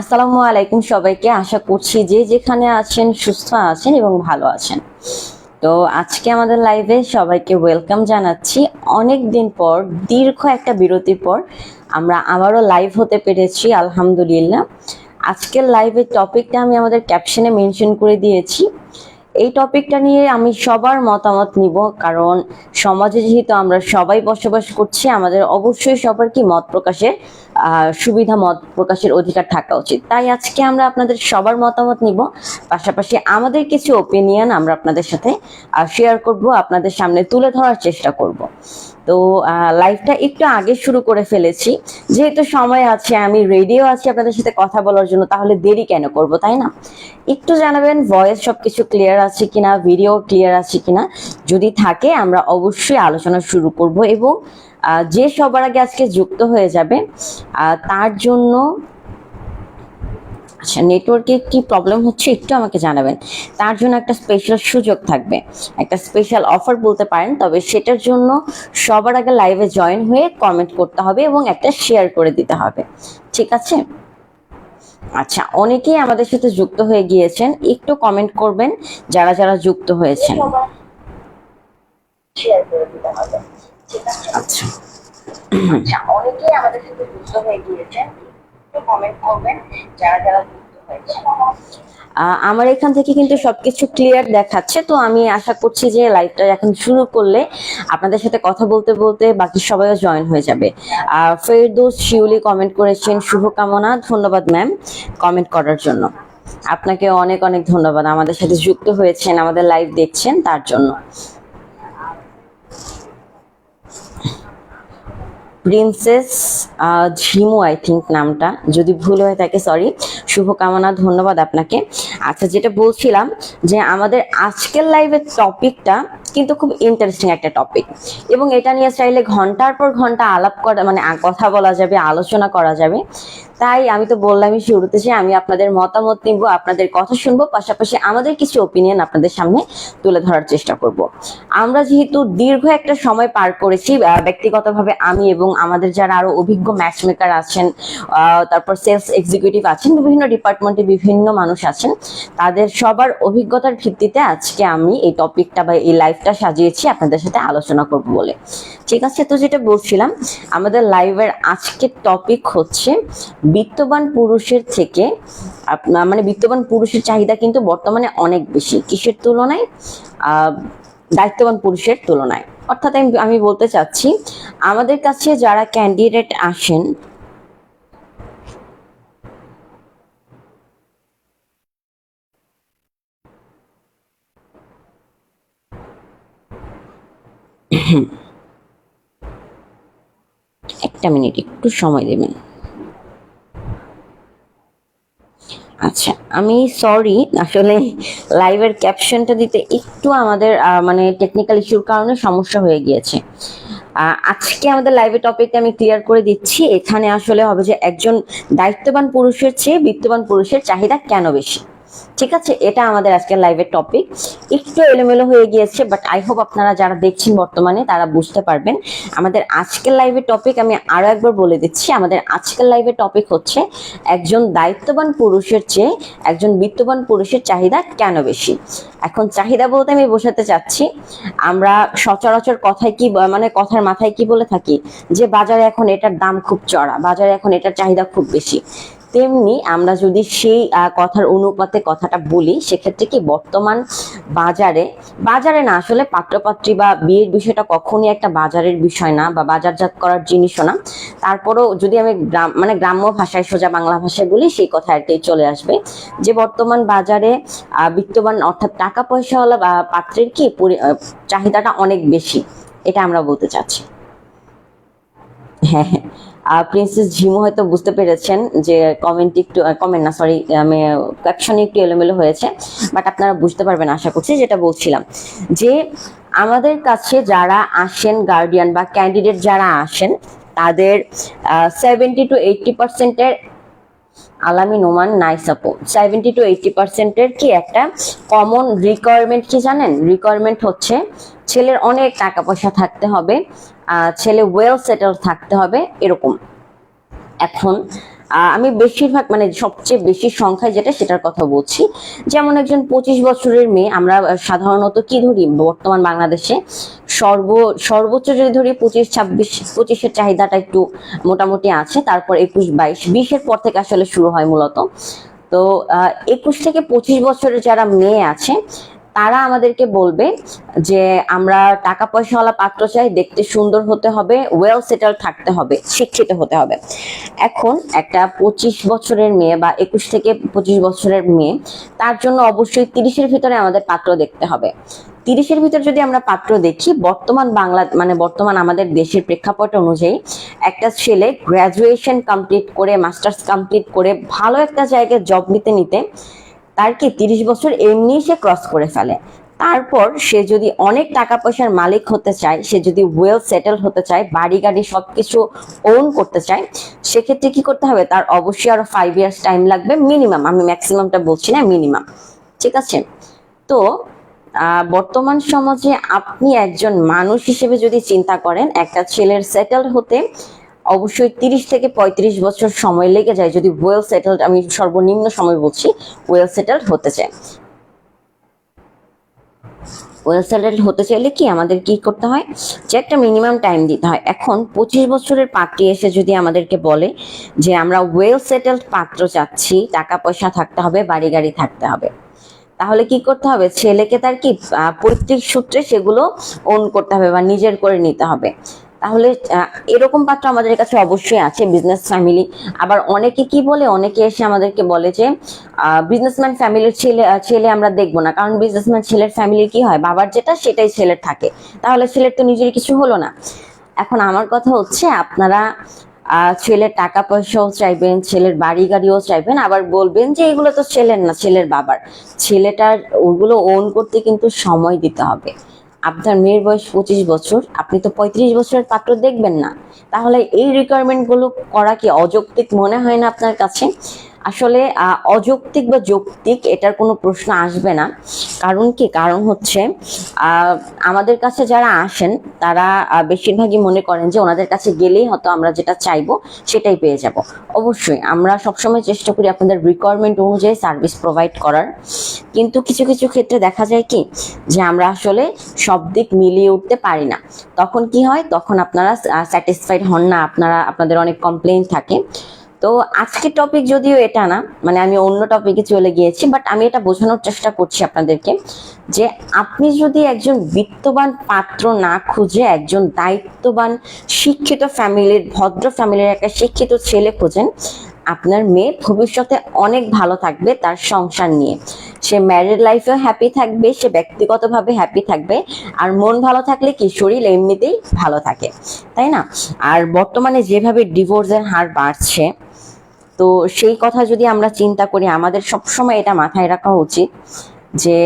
আসসালামু আলাইকুম সবাইকে। আশা করছি যে যেখানে আছেন, সুস্থ আছেন এবং ভালো আছেন। তো আজকে আমাদের লাইভে সবাইকে ওয়েলকাম জানাচ্ছি। অনেক দিন পর, দীর্ঘ একটা বিরতির পর, আমরা আবারও লাইভ হতে পেরেছি, আলহামদুলিল্লাহ। আজকের লাইভের টপিকটা আমি আমাদের ক্যাপশনে মেনশন করে দিয়েছি। এই টপিকটা নিয়ে আমি সবার মতামত নিব, কারণ সমাজে যেহেতু আমরা সবাই বসবাস করছি, আমাদের অবশ্যই সবার কি মত প্রকাশের সুবিধা মত প্রকাশের অধিকার থাকা উচিত। তাই আজকে আমরা আপনাদের সবার মতামত নিব, পাশাপাশি আমাদের কিছু ওপিনিয়ন আমরা আপনাদের সাথে শেয়ার করব, আপনাদের সামনে তুলে ধরার চেষ্টা করব। তো লাইভটা একটু আগে শুরু করে ফেলেছি। যেহেতু সময় আছে, আমি রেডিও আছি আপনাদের সাথে কথা বলার জন্য, তাহলে দেরি কেন করব, তাই না? একটু জানাবেন ভয়েস সবকিছু ক্লিয়ার আছে কিনা ভিডিও ক্লিয়ার আছে কিনা? যদি থাকে, আমরা অবশ্যই আলোচনা শুরু করব এবং যে সবার আগে আজকে যুক্ত হয়ে যাবে তার জন্য আচ্ছা নেটওয়ার্কে কি প্রবলেম হচ্ছে একটু আমাকে জানাবেন। তার জন্য একটা স্পেশাল সুযোগ থাকবে। একটা স্পেশাল অফার বলতে পারেন তবে সেটার জন্য সবার আগে লাইভে জয়েন হয়ে কমেন্ট করতে হবে এবং একটা শেয়ার করে দিতে হবে। ঠিক আছে? আচ্ছা অনেকেই আমাদের সাথে যুক্ত হয়ে গিয়েছেন একটু কমেন্ট করবেন যারা যারা যুক্ত হয়েছেন। আচ্ছা। আচ্ছা অনেকেই আমাদের সাথে যুক্ত হয়ে গিয়েছেন। আমার এখান থেকে কিন্তু সবকিছু ক্লিয়ার দেখাচ্ছে, তো আমি আশা করছি যে লাইভটা এখন শুরু করলে আপনাদের সাথে কথা বলতে বলতে বাকি সবাইও জয়েন হয়ে যাবে। আর ফেরদৌস শিউলি কমেন্ট করেছেন, শুভকামনা, ধন্যবাদ ম্যাম কমেন্ট করার জন্য। আপনাকে অনেক অনেক ধন্যবাদ, আমাদের সাথে যুক্ত হয়েছেন, আমাদের লাইভ দেখছেন, তার জন্য। প্রিন্সেস ঝিমু আই থিঙ্ক নামটা। যদি ভুল হয়ে থাকে সরি শুভকামনা, ধন্যবাদ আপনাকে। আচ্ছা যেটা বলছিলাম যে আমাদের আজকের লাইভের টপিকটা কিন্তু খুব ইন্টারেস্টিং একটা টপিক এবং এটা নিয়ে চাইলে ঘণ্টার পর ঘণ্টা আলাপ করা মানে কথা বলা যাবে, আলোচনা করা যাবে। তাই আমি তো বললামই শুরুতে যে আমি আপনাদের মতামত নিব, আপনাদের কথা শুনব, পাশাপাশি আমাদের কিছু ওপিনিয়ন আপনাদের সামনে তুলে ধরার চেষ্টা করব। আমরা যেহেতু দীর্ঘ একটা সময় পার করেছি ব্যক্তিগতভাবে আমি এবং আমাদের যারা আরও অভিজ্ঞ ম্যাচ মেকার আছেন তারপর সেলস এক্সিকিউটিভ আছেন, বিভিন্ন ডিপার্টমেন্টে বিভিন্ন মানুষ আছেন, তাদের সবার অভিজ্ঞতার ভিত্তিতে আজকে আমি এই টপিকটা বা এই লাইফটা সাজিয়েছি, আপনাদের সাথে আলোচনা করব বলে। ঠিক আছে, তো যেটা বলছিলাম, আমাদের লাইভের আজকের টপিক হচ্ছে বিত্তবান পুরুষের থেকে আপ- মানে বিত্তবান পুরুষের চাহিদা কিন্তু বর্তমানে অনেক বেশি। কিসের তুলনায়? দায়িত্ববান পুরুষের তুলনায়। অর্থাৎ আমি বলতে চাচ্ছি, আমাদের কাছে যারা ক্যান্ডিডেট আসেন একটা মিনিট, একটু সময় দেবেন। আচ্ছা আমি সরি আসলে লাইভের ক্যাপশনটা দিতে একটু আমাদের মানে টেকনিক্যাল ইস্যুর কারণে সমস্যা হয়ে গিয়েছে। আজকে আমাদের লাইভের টপিকটা আমি ক্লিয়ার করে দিচ্ছি। এখানে আসলে হবে যে একজন দায়িত্ববান পুরুষের চেয়ে বিত্তবান পুরুষের চাহিদা কেন বেশি? ঠিক আছে? এটা আমাদের আজকের লাইভের টপিক একটু এলোমেলো হয়ে গিয়েছে বাট আই হোপ আপনারা যারা দেখছেন বর্তমানে, তারা বুঝতে পারবেন। আমাদের আজকের লাইভের টপিক আমি আরও একবার বলে দিচ্ছি। আমাদের আজকের লাইভের টপিক হচ্ছে, একজন দায়িত্ববান পুরুষের চেয়ে একজন বিত্তবান পুরুষের চাহিদা কেন বেশি? এখন চাহিদা বলতে আমি বোঝাতে চাচ্ছি, আমরা সচরাচর কথায় কি মানে কথার মাথায় কি বলে থাকি? যে বাজারে এখন এটার দাম খুব চড়া, বাজারে এখন এটার চাহিদা খুব বেশি। তেমনি আমরা যদি সেই কথার অনুপাতে কথাটা বলি, সেক্ষেত্রে কি বর্তমান বাজারে বাজারে না, আসলে পাত্রপাত্রী বা বিয়ের বিষয়টা কখনই একটা বাজারের বিষয় না বা বাজারজাত করার জিনিসও না। তারপরও যদি আমি গ্রাম মানে গ্রাম্য ভাষায়, সোজা বাংলা ভাষায় বলি, সেই কথা একটাই চলে আসবে। যে বর্তমান বাজারে বিত্তবান, অর্থাৎ টাকা পয়সাওয়ালা বা পাত্রের কি চাহিদাটা অনেক বেশি। এটা আমরা বলতে চাচ্ছি। হ্যাঁ হ্যাঁ। প্রিন্সেস ঝিমু হয়তো বুঝতে পেরেছেন যে কমেন্ট একটু কমেন্ট না সরি আমি ক্যাপশনে একটু এলোমেলো হয়েছে বাট আপনারা বুঝতে পারবেন আশা করছি যেটা বলছিলাম। যে আমাদের কাছে যারা আসেন গার্ডিয়ান বা ক্যান্ডিডেট যারা আসেন, তাদের সেভেন্টি টু এইটটি পার্সেন্টের আলামি নোমান নাই আপু সেভেন্টি টু এইটটি পার্সেন্টের কি একটা কমন রিকোয়ারমেন্ট কি জানেন? রিকোয়ারমেন্ট হচ্ছে ছেলের অনেক টাকা পয়সা থাকতে হবে ছেলে ওয়েল সেটেল থাকতে হবে, এরকম। এখন আমি বেশিরভাগ মানে সবচেয়ে বেশি সংখ্যায় যেটা, সেটার কথা বলছি। যেমন একজন পঁচিশ বছরের মেয়ে, আমরা সাধারণত কি ধরি বর্তমান বাংলাদেশে? সর্ব, সর্বোচ্চ যদি ধরি পঁচিশ, ছাব্বিশ, পঁচিশের চাহিদাটা একটু মোটামুটি আছে, তারপর একুশ, বাইশ, বিশের পর থেকে আসলে শুরু হয় মূলত। তো একুশ থেকে পঁচিশ বছরের যারা মেয়ে আছে তারা আমাদেরকে বলবে যে আমরা টাকা পয়সাওয়ালা পাত্র চাই, দেখতে সুন্দর হতে হবে ওয়েল সেটেল থাকতে হবে, শিক্ষিত হতে হবে। এখন একটা পঁচিশ বছরের মেয়ে বা একুশ থেকে পঁচিশ বছরের মেয়ে, তার জন্য অবশ্যই তিরিশের ভিতরে আমাদের পাত্র দেখতে হবে। তিরিশের ভিতরে যদি আমরা পাত্র দেখি, বর্তমান বাংলা মানে বর্তমান আমাদের দেশের প্রেক্ষাপট অনুযায়ী, একটা ছেলে গ্রাজুয়েশন কমপ্লিট করে মাস্টার্স কমপ্লিট করে, ভালো একটা জায়গায় জব নিতে নিতে তার কি তিরিশ বছর এমনি সে ক্রস করে ফেলে। তারপর সে যদি অনেক টাকা পয়সার মালিক হতে চায়, সে যদি ওয়েল সেটেল হতে চায়, বাড়ি গাড়ি সবকিছু ওন করতে চায়, সেক্ষেত্রে কি করতে হবে? তার অবশ্যই আরও ফাইভ ইয়ার্স টাইম লাগবে মিনিমাম আমি ম্যাক্সিমামটা বলছি না মিনিমাম ঠিক আছে? তো বর্তমান সমাজে আপনি একজন মানুষ হিসেবে যদি চিন্তা করেন, একটা ছেলের সেটেল হতে অবশ্যই তিরিশ থেকে পঁয়ত্রিশ বছর সময় লেগে যায় যদি ওয়েল সেটেলড আমি সর্বনিম্ন সময় বলছি ওয়েল সেটেলড হতে চায়। ওয়েল সেটেলড হতে চাইলে কি আমাদের কি করতে হয়? যে একটা মিনিমাম টাইম দিতে হয়। এখন পঁচিশ বছরের পাত্রী এসে যদি আমাদেরকে বলে যে আমরা ওয়েল সেটেলড পাত্র চাচ্ছি, টাকা পয়সা থাকতে হবে, বাড়ি গাড়ি থাকতে হবে, তাহলে কি করতে হবে? ছেলেকে তার কি পৈতৃক সূত্রে সেগুলো ওন করতে হবে বা নিজের করে নিতে হবে। তাহলে এরকম পাত্র আমাদের কাছে অবশ্যই আছে বিজনেস ফ্যামিলি আবার অনেকে কি বলে? অনেকে এসে আমাদেরকে বলে যে বিজনেসম্যান ফ্যামিলির ছেলে ছেলে আমরা দেখব না। কারণ বিজনেসম্যান ছেলের ফ্যামিলি কি হয়? বাবার যেটা, সেটাই ছেলের থাকে। তাহলে ছেলের তো নিজের কিছু হলো না। এখন আমার কথা হচ্ছে, আপনারা ছেলের টাকা পয়সাও চাইবেন, ছেলের বাড়ি গাড়িও চাইবেন, আবার বলবেন যে, এগুলো তো ছেলের না, ছেলের বাবার। ছেলেটার, ওগুলো ওন করতে কিন্তু সময় দিতে হবে। আপনার মেয়ের বয়স পঁচিশ বছর, আপনি তো পঁয়ত্রিশ বছরের পাত্র দেখবেন না। তাহলে এই রিকোয়ারমেন্টগুলো করা কি অযৌক্তিক মনে হয় না আপনার কাছে? আসলে অযৌক্তিক বা যৌক্তিক এটার কোনো প্রশ্ন আসবে না। কারণ কি? কারণ হচ্ছে আমাদের কাছে যারা আসেন, তারা বেশিরভাগই মনে করেন যে ওনাদের কাছে গেলেই হয়তো আমরা যেটা চাইব সেটাই পেয়ে যাব। অবশ্যই, আমরা সবসময় চেষ্টা করি আপনাদের রিকোয়ারমেন্ট অনুযায়ী সার্ভিস প্রোভাইড করার। কিন্তু কিছু কিছু ক্ষেত্রে দেখা যায় কি? যে আমরা আসলে সব দিক মিলিয়ে উঠতে পারি না। তখন কি হয়? তখন আপনারা স্যাটিসফাইড হন না, আপনারা, আপনাদের অনেক কমপ্লেইন থাকে। তো আজকের টপিক যদিও এটা না মানে আমি অন্য টপিকে চলে গিয়েছি বাট আমি এটা বোঝানোর চেষ্টা করছি আপনাদেরকে যে আপনি যদি একজন বিত্তবান পাত্র না খুঁজে একজন দায়িত্ববান, শিক্ষিত ফ্যামিলির, ভদ্র ফ্যামিলির একটা শিক্ষিত ছেলে খোঁজেন, আপনার মেয়ে ভবিষ্যতে অনেক ভালো থাকবে তার সংসার নিয়ে। সে ম্যারিড লাইফেও হ্যাপি থাকবে, সে ব্যক্তিগতভাবে হ্যাপি থাকবে, আর মন ভালো থাকলে কি শরীর এমনিতেই ভালো থাকে, তাই না? আর বর্তমানে যেভাবে ডিভোর্সের হার বাড়ছে তো সেই কথা যদি আমরা চিন্তা করি, আমাদের সবসময় এটা মাথায় রাখা উচিত যে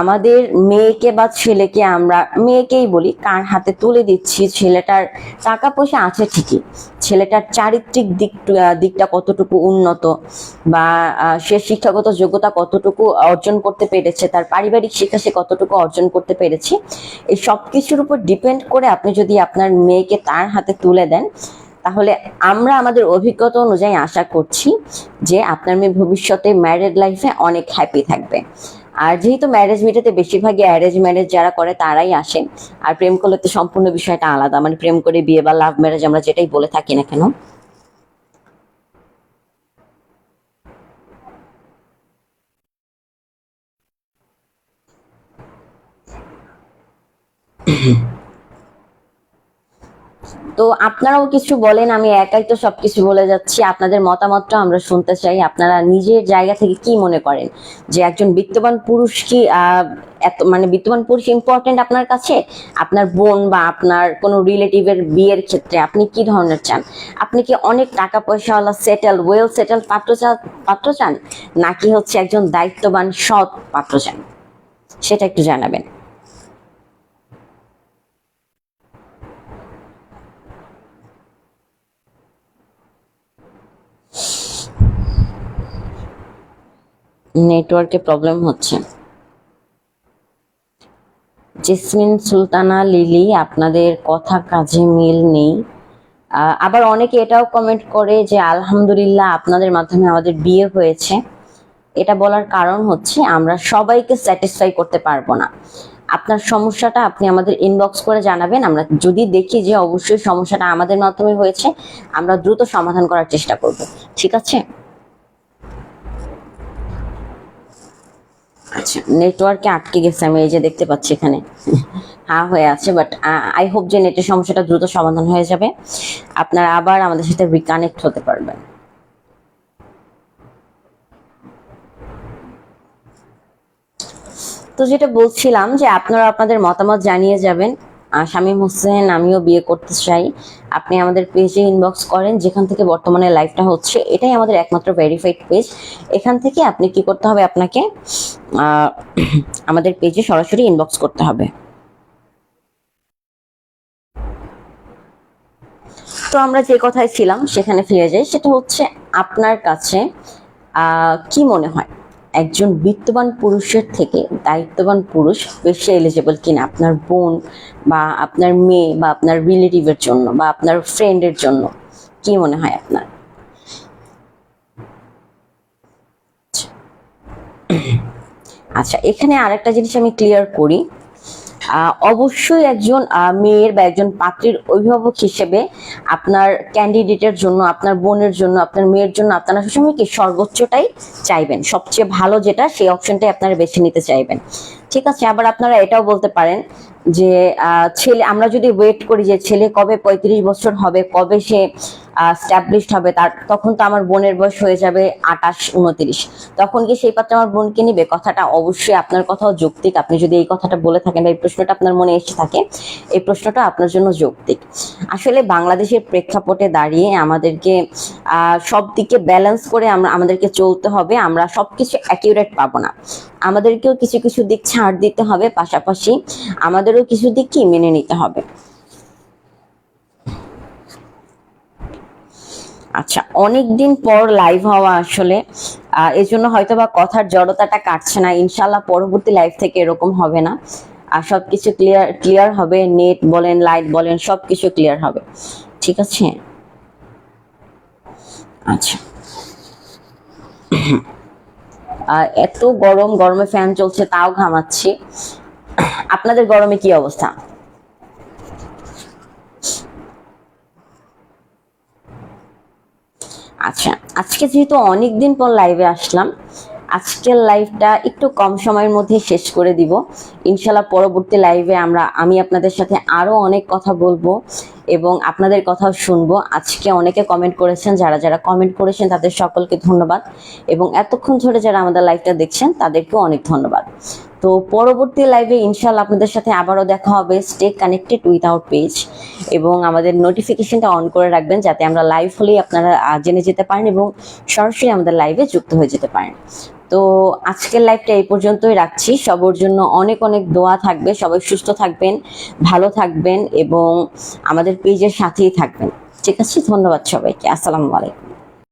আমাদের মেয়েকে বা ছেলেকে আমরা, মেয়েকেই বলি, কার হাতে তুলে দিচ্ছি, ছেলেটার টাকা পয়সা আছে ঠিকই, ছেলেটার চারিত্রিক দিক দিকটা কতটুকু উন্নত বা সে শিক্ষাগত যোগ্যতা কতটুকু অর্জন করতে পেরেছে, তার পারিবারিক শিক্ষা সে কতটুকু অর্জন করতে পেরেছে, এই সব কিছুর উপর ডিপেন্ড করে আপনি যদি আপনার মেয়েকে তার হাতে তুলে দেন তাহলে আমরা আমাদের অভিজ্ঞতা অনুযায়ী আশা করছি যে আপনার মেয়ে ভবিষ্যতে ম্যারেড লাইফে অনেক হ্যাপি থাকবে। আর যেহেতু ম্যারেজ মিটাতে বেশিরভাগই অ্যারেঞ্জ ম্যারেজ যারা করে তারাই আসে আর প্রেম করলে তো সম্পূর্ণ বিষয়টা আলাদা। মানে প্রেম করে বিয়ে বা লাভ ম্যারেজ আমরা যেটাই বলে থাকি না কেন। তো আপনারাও কিছু বলেন, আমি একাই তো সবকিছু বলে যাচ্ছি। আপনাদের মতামতটা আমরা শুনতে চাই, আপনারা নিজের জায়গা থেকে কি মনে করেন? যে একজন বিত্তবান পুরুষ কি এত মানে বিত্তবান পুরুষ ইম্পর্টেন্ট আপনার কাছে? আপনার বোন বা আপনার কোনো রিলেটিভের বিয়ের ক্ষেত্রে আপনি কি ধরনের চান? আপনি কি অনেক টাকা পয়সাওয়ালা সেটেল ওয়েল সেটেল পাত্র চান পাত্র চান? নাকি হচ্ছে একজন দায়িত্ববান সৎ পাত্র চান? সেটা একটু জানাবেন। নেটওয়ার্কে প্রবলেম হচ্ছে। জেসমিন, সুলতানা, লিলি, আপনাদের কথা কাজে মিল নেই। আবার অনেকে এটাও কমেন্ট করে যে, আলহামদুলিল্লাহ, আপনাদের মাধ্যমে আমাদের বিয়ে হয়েছে। এটা বলার কারণ হচ্ছে, আমরা সবাইকে স্যাটিসফাই করতে পারব না। আপনার সমস্যাটা আপনি আমাদের ইনবক্স করে জানাবেন। আমরা যদি দেখি যে, অবশ্যই সমস্যাটা আমাদের মাধ্যমে হয়েছে, আমরা দ্রুত সমাধান করার চেষ্টা করব। ঠিক আছে? আচ্ছা। নেটওয়ার্কে আটকে গেছে, আমি এই যে দেখতে পাচ্ছি এখানে। হা হয়ে আছে বাট আই হোপ যে নেটের সমস্যাটা দ্রুত সমাধান হয়ে যাবে। আপনারা আবার আমাদের সাথে রিকানেক্ট হতে পারবেন। তো যেটা বলছিলাম যে আপনারা আপনাদের মতামত জানিয়ে যাবেন। শামীম হোসেন, আমিও বিয়ে করতে চাই। আপনি আমাদের পেজে ইনবক্স করেন, যেখান থেকে বর্তমানে লাইভটা হচ্ছে, এটাই আমাদের একমাত্র ভেরিফাইড পেজ এখান থেকে আপনি কি করতে হবে আপনাকে আমাদের পেজে সরাসরি ইনবক্স করতে হবে। তো আমরা যে কথায় ছিলাম, সেখানে ফিরে যাই, সেটা হচ্ছে আপনার কাছে কি মনে হয়? একজন বিত্তবান পুরুষের থেকে দায়িত্ববান পুরুষ বেশি এলিজেবল কিনা আপনার বোন বা আপনার মেয়ে বা আপনার রিলেটিভের জন্য বা আপনার ফ্রেন্ডের জন্য। কি মনে হয় আপনার? আচ্ছা এখানে আরেকটা জিনিস আমি ক্লিয়ার করি। অবশ্যই একজন মেয়ের বা একজন পাত্রীর অভিভাবক হিসেবে আপনার ক্যান্ডিডেটের জন্য, আপনার বোনের জন্য, আপনার মেয়ের জন্য আপনারা সবসময় কি সর্বোচ্চটাই চাইবেন। সবচেয়ে ভালো যেটা, সেই অপশনটাই আপনারা বেছে নিতে চাইবেন। ঠিক আছে, আবার আপনারা এটাও বলতে পারেন যে ছেলে, আমরা যদি ওয়েট করি যে ছেলে কবে পঁয়ত্রিশ বছর হবে, কবে সে স্ট্যাবলিশড হবে, তার তখন তো আমার বোনের বয়স হয়ে যাবে আটাশ উনত্রিশ। তখন কি সেই পাত্র আমার বোনকে নিবে? কথাটা অবশ্যই আপনার কথাও যৌক্তিক। আপনি যদি এই কথাটা বলে থাকেন বা এই প্রশ্নটা আপনার মনে এসে থাকে, এই প্রশ্নটা আপনার জন্য যৌক্তিক। আসলে বাংলাদেশের প্রেক্ষাপটে দাঁড়িয়ে আমাদেরকে সব দিকে ব্যালেন্স করে আমরা, আমাদেরকে চলতে হবে, আমরা সবকিছু অ্যাকিউরেট পাবো না। আমাদেরকেও কিছু কিছু দিক ছাড় দিতে হবে, পাশাপাশি আমাদেরও কিছু দিক কি মেনে নিতে হবে। আচ্ছা অনেক দিন পর লাইভ হওয়া আসলে আহ, এই জন্য হয়তো বা কথার জড়তাটা কাটছে না। ইনশাল্লাহ পরবর্তী লাইভ থেকে এরকম হবে না। আর সবকিছু ক্লিয়ার ক্লিয়ার হবে নেট বলেন লাইট বলেন সবকিছু ক্লিয়ার হবে। ঠিক আছে? আচ্ছা। এত গরম গরমে ফ্যান চলছে তাও ঘামাচ্ছি। আপনাদের গরমে কি অবস্থা? আচ্ছা আজকে যেহেতু অনেকদিন পর লাইভে আসলাম, আজকের লাইভটা একটু কম সময়ের মধ্যে শেষ করে দিব। ইনশাল্লাহ পরবর্তী লাইভে আমরা, আমি আপনাদের সাথে আরও অনেক কথা বলব এবং আপনাদের কথাও শুনব। আজকে অনেকে কমেন্ট করেছেন, যারা যারা কমেন্ট করেছেন, তাদের সকলকে ধন্যবাদ এবং এতক্ষণ ধরে যারা আমাদের লাইভটা দেখছেন, তাদেরকেও অনেক ধন্যবাদ। তো পরবর্তী লাইভে ইনশাল্লাহ আপনাদের সাথে আবারও দেখা হবে। Stay connected with our page এবং আমাদের নোটিফিকেশনটা অন করে রাখবেন যাতে আমরা লাইভ হলেই আপনারা জেনে যেতে পারেন এবং সরাসরি আমাদের লাইভে যুক্ত হয়ে যেতে পারেন। তো আজকের লাইভটা এই পর্যন্তই রাখছি। সবার জন্য অনেক অনেক দোয়া থাকবে। সবাই সুস্থ থাকবেন, ভালো থাকবেন এবং আমাদের পেজের সাথেই থাকবেন। ঠিক আছে? ধন্যবাদ সবাইকে। আসসালামু আলাইকুম।